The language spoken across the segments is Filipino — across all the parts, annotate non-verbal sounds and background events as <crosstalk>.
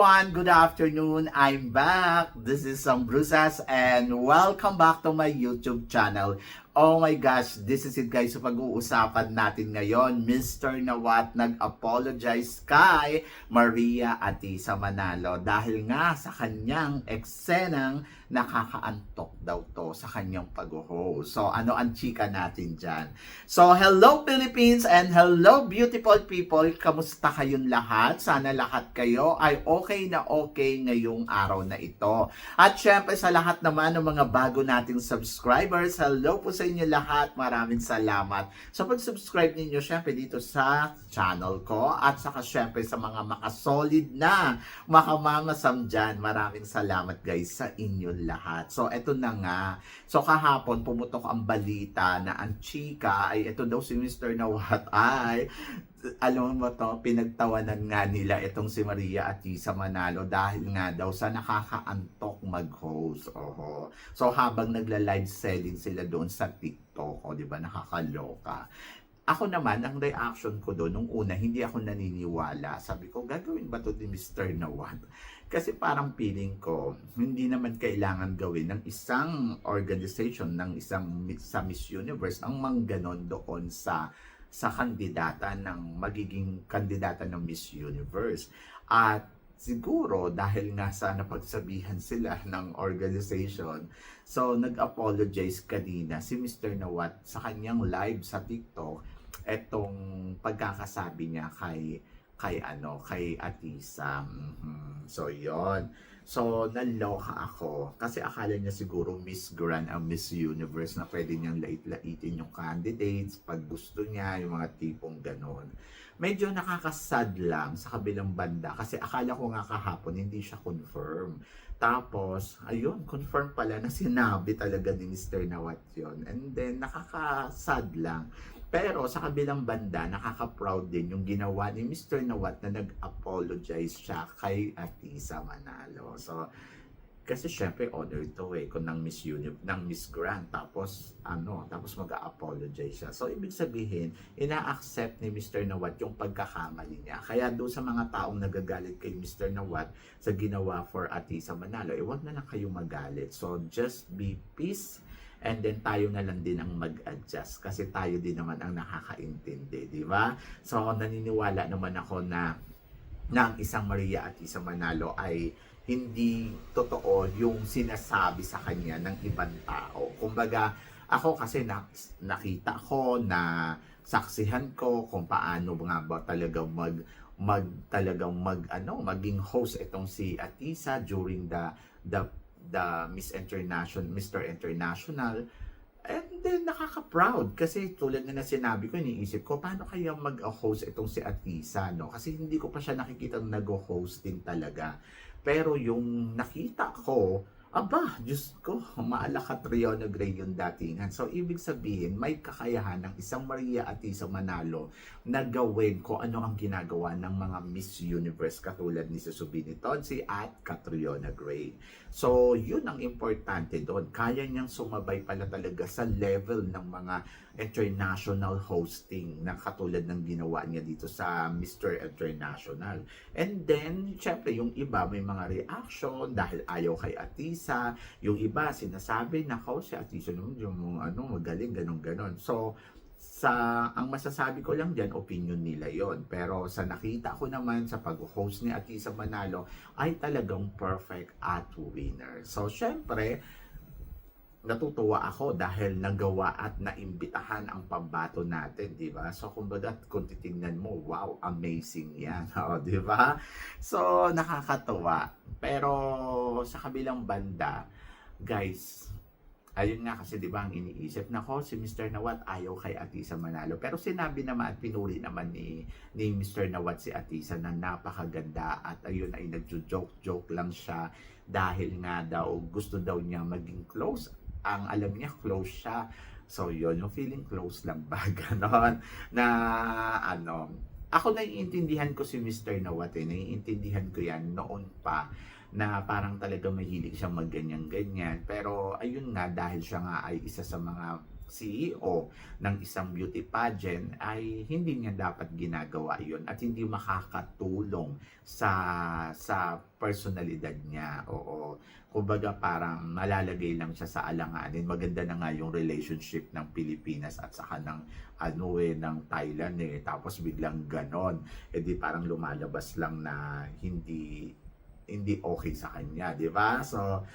Everyone! Good afternoon! I'm back! This is Sam Brusas and welcome back to my YouTube channel. Oh my gosh, this is it guys. So pag-uusapan natin ngayon, Mr. Nawat nag-apologize kay Maria Atisa Manalo dahil nga sa kanyang eksenang nakakaantok daw to sa kanyang pag-host. So ano ang chika natin dyan? So hello Philippines and hello beautiful people! Kamusta kayong lahat? Sana lahat kayo ay okay na okay ngayong araw na ito. At syempre sa lahat naman ng mga bago nating subscribers, hello po sa inyo lahat. Maraming salamat sa pag-subscribe ninyo syempre dito sa channel ko at saka syempre sa mga makasolid na makamamasam dyan. Maraming salamat guys sa inyo lahat. So eto na nga. So kahapon pumutok ang balita na ang chika ay ito daw si Mr. Nawat ay alam mo to, pinagtawanan nga nila itong si Maria Atisa Manalo dahil nga daw sa nakakaantok mag-host. Oho. So habang nagla-live selling sila doon sa TikTok, o di ba nakakaloka. Ako naman, ang reaction ko doon, nung una, hindi ako naniniwala. Sabi ko, gagawin ba to ni Mr. Nawat? Kasi parang feeling ko, hindi naman kailangan gawin ng isang organization, ng isang sa Miss Universe, ang mangganon doon sa sa kandidata ng magiging kandidata ng Miss Universe. At siguro dahil nga sa napagsabihan sila ng organization, so nag-apologize kanina si Mr. Nawat sa kanyang live sa TikTok etong pagkakasabi niya kay kay ano kay Atisa. Mhm. So yon. So naloka ako kasi akala niya siguro Miss Grand ang Miss Universe na pwede niyang lait-laitin yung candidates pag gusto niya, yung mga tipong ganon. Medyo nakakasad lang sa kabilang banda kasi akala ko nga kahapon hindi siya confirm. Tapos, ayun, confirm pala na sinabi talaga ni Mr. Nawat yun. And then, nakakasad lang. Pero sa kabilang banda, nakaka-proud din yung ginawa ni Mr. Nawat na nag-apologize siya kay Atisa Manalo. So, kasi syempre honor to eh kung ng Miss Uni ng Miss Grand tapos ano tapos mag-apologize siya so ibig sabihin ina-accept ni Mr. Nawat yung pagkakamali niya kaya doon sa mga taong nagagalit kay Mr. Nawat sa ginawa for Atisa Manalo eh wag na lang kayo magalit so just be peace and then tayo na lang din ang mag-adjust kasi tayo din naman ang nakakaintindi, di ba? So naniniwala naman ako na ang isang Maria at isang Manalo ay hindi totoo yung sinasabi sa kanya ng ibang tao. Kumbaga, ako kasi na, nakita ko na saksihan ko kung paano nga ba talaga mag mag talagang mag ano maging host itong si Atisa during the the the Miss International Mr. International And then, nakaka-proud. Kasi tulad na na sinabi ko, iniisip ko, paano kaya mag-host itong si Atisa, no? Kasi hindi ko pa siya nakikita nag-hosting talaga. Pero yung nakita ko, aba, Diyos ko, maalakat Riona Gray yung datingan. So, ibig sabihin, may kakayahan ng isang Maria Atisa Manalo na gawin ko ano ang ginagawa ng mga Miss Universe katulad ni Susubini Tonsi at Catriona Gray. So, yun ang importante doon. Kaya niyang sumabay pala talaga sa level ng mga international hosting na katulad ng ginawa niya dito sa Mr. International. And then, syempre, yung iba may mga reaction dahil ayaw kay Atisa. Yung iba, sinasabi na ko si Atisa naman yung ano, magaling, ganun ganon So, sa ang masasabi ko lang diyan opinion nila yon pero sa nakita ko naman sa pag-host ni Atisa Manalo ay talagang perfect at winner so syempre natutuwa ako dahil nagawa at naimbitahan ang pambato natin, di ba? So, kumbaga, kung titingnan mo, wow, amazing yan, <laughs> o, di ba? So, nakakatuwa. Pero, sa kabilang banda, guys, ayun nga kasi, di ba, ang iniisip, nako, si Mr. Nawat ayaw kay Atisa Manalo. Pero sinabi naman at pinuri naman ni, ni Mr. Nawat si Atisa na napakaganda at ayun ay nagjo-joke-joke lang siya dahil nga daw gusto daw niya maging close ang alam niya close siya. So yun, yung feeling close lang ba, <laughs> ganon, na ano, ako naiintindihan ko si Mr. Nawat eh, naiintindihan ko yan noon pa na parang talaga mahilig siyang magganyan-ganyan. Pero ayun nga, dahil siya nga ay isa sa mga CEO ng isang beauty pageant ay hindi niya dapat ginagawa yon at hindi makakatulong sa sa personalidad niya. Oo. Kumbaga parang malalagay lang siya sa alanganin. Maganda na nga yung relationship ng Pilipinas at saka ng ano eh, ng Thailand eh. Tapos biglang ganon. E di parang lumalabas lang na hindi hindi okay sa kanya, di ba? So,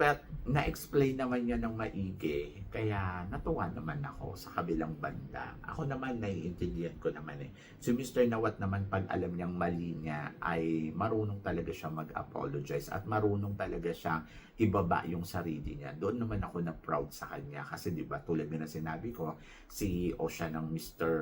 pero na-explain naman niya ng maigi, kaya natuwa naman ako sa kabilang banda. Ako naman, naiintindihan ko naman eh. Si Mr. Nawat naman, pag alam niyang mali niya, ay marunong talaga siya mag-apologize at marunong talaga siya ibaba yung sarili niya. Doon naman ako na proud sa kanya kasi 'di ba tulad na sinabi ko, CEO siya ng Mr.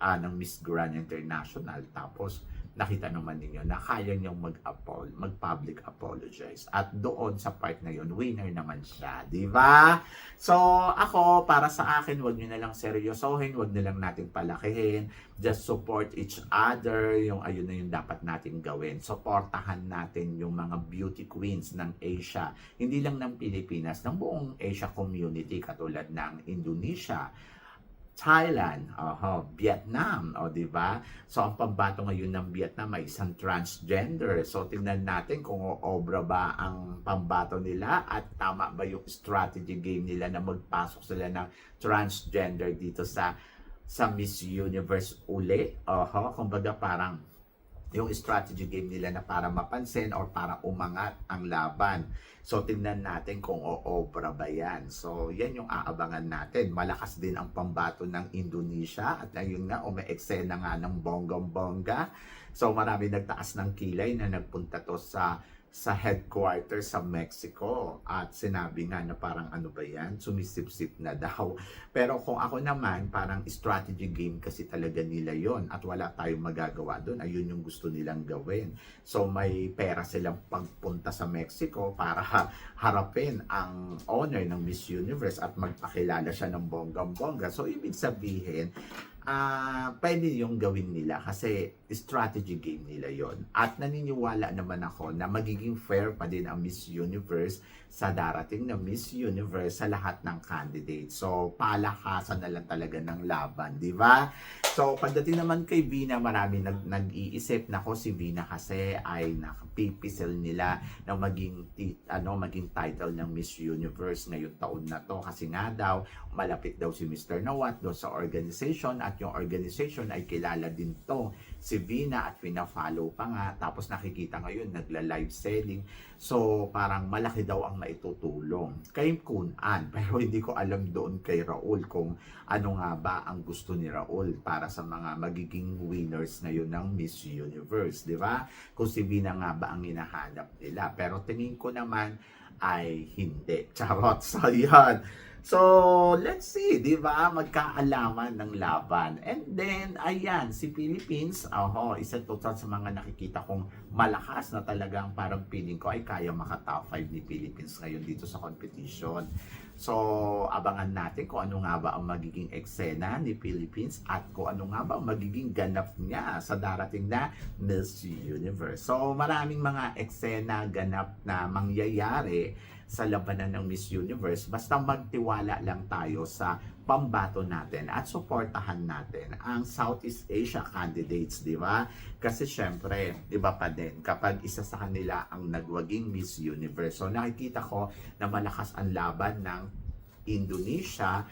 ah ng Miss Grand International tapos nakita naman ninyo na kaya niyang mag-apol, mag-public apologize. At doon sa part na yun, winner naman siya, di ba? So, ako, para sa akin, wag niyo na lang seryosohin, wag na lang nating palakihin. Just support each other, yung ayun na yung dapat nating gawin. Supportahan natin yung mga beauty queens ng Asia. Hindi lang ng Pilipinas, ng buong Asia community, katulad ng Indonesia, Thailand, oho, Vietnam, o di ba? So ang pambato ngayon ng Vietnam ay isang transgender. So tingnan natin kung obra ba ang pambato nila at tama ba yung strategy game nila na magpasok sila ng transgender dito sa sa Miss Universe uli. Oho, kumbaga parang yung strategy game nila na para mapansin or para umangat ang laban. So, tingnan natin kung oobra ba yan. So, yan yung aabangan natin. Malakas din ang pambato ng Indonesia at ayun nga, ume-eksena nga ng bonggong-bongga. So, marami nagtaas ng kilay na nagpunta to sa sa headquarters sa Mexico at sinabi nga na parang ano ba yan, sumisip-sip na daw. <laughs> Pero kung ako naman, parang strategy game kasi talaga nila yon at wala tayong magagawa doon. Ayun yung gusto nilang gawin. So may pera silang pagpunta sa Mexico para <laughs> harapin ang owner ng Miss Universe at magpakilala siya ng bonggang-bongga. So ibig sabihin, ah pwede yung gawin nila kasi strategy game nila yon At naniniwala naman ako na magiging fair pa din ang Miss Universe sa darating na Miss Universe sa lahat ng candidates. So, palakasan na lang talaga ng laban, di ba? So, pagdating naman kay Vina, marami nag, nag-iisip na ko si Vina kasi ay nakapipisel nila na maging, ti- ano, maging title ng Miss Universe ngayong taon na to. Kasi nga daw, malapit daw si Mr. Nawat doon sa organization at yung organization ay kilala din to. Si Vina at pina-follow pa nga. Tapos nakikita ngayon nagla-live selling. So parang malaki daw ang maitutulong. Kay Kunan <laughs> pero hindi ko alam doon kay Raul kung ano nga ba ang gusto ni Raul para sa mga magiging winners ngayon ng Miss Universe di ba? Kung si Vina nga ba ang hinahanap nila. Pero tingin ko naman ay hindi. <laughs> Charot so yan So, let's see, di ba? Magkaalaman ng laban. And then, ayan, si Philippines, oho, isa to sa mga nakikita kong malakas na talagang parang feeling ko ay kaya maka-top 5 ni Philippines ngayon dito sa competition. So, abangan natin kung ano nga ba ang magiging eksena ni Philippines at kung ano nga ba ang magiging ganap niya sa darating na Miss Universe. So, maraming mga eksena ganap na mangyayari sa labanan ng Miss Universe. Basta magtiwala lang tayo sa pambato natin at suportahan natin ang Southeast Asia candidates, di ba? Kasi syempre, di ba pa din, kapag isa sa kanila ang nagwaging Miss Universe. So nakikita ko na malakas ang laban ng Indonesia,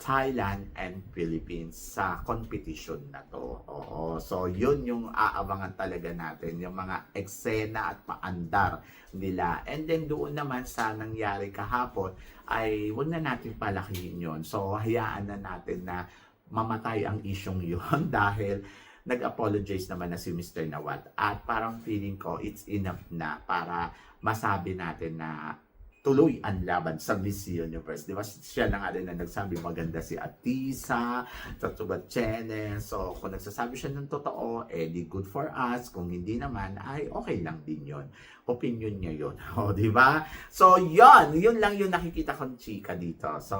Thailand and Philippines sa competition na to. Oo. So, yun yung aabangan talaga natin, yung mga eksena at paandar nila. And then doon naman sa nangyari kahapon, ay wag na natin palakihin yun. So, hayaan na natin na mamatay ang isyong yun <laughs> dahil nag-apologize naman na si Mr. Nawat. At parang feeling ko, it's enough na para masabi natin na tuloy ang laban sa Miss Universe. Di ba? Siya na nga rin na nagsabi maganda si Atisa, Tatuba Chene. So, kung nagsasabi siya ng totoo, eh di good for us. Kung hindi naman, ay okay lang din yon Opinion niya yon <laughs> O, di ba? So, yon Yun lang yung nakikita kong chika dito. So,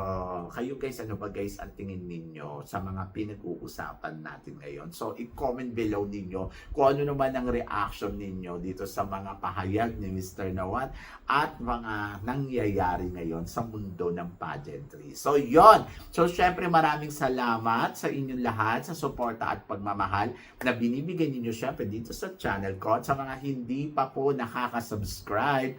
kayo guys, ano ba guys ang tingin ninyo sa mga pinag-uusapan natin ngayon? So, i-comment below ninyo kung ano naman ang reaction ninyo dito sa mga pahayag ni Mr. Nawat at mga nangyayari ngayon sa mundo ng pageantry. So, yon. So, syempre maraming salamat sa inyong lahat sa suporta at pagmamahal na binibigay ninyo syempre dito sa channel ko. At sa mga hindi pa po nakaka-subscribe,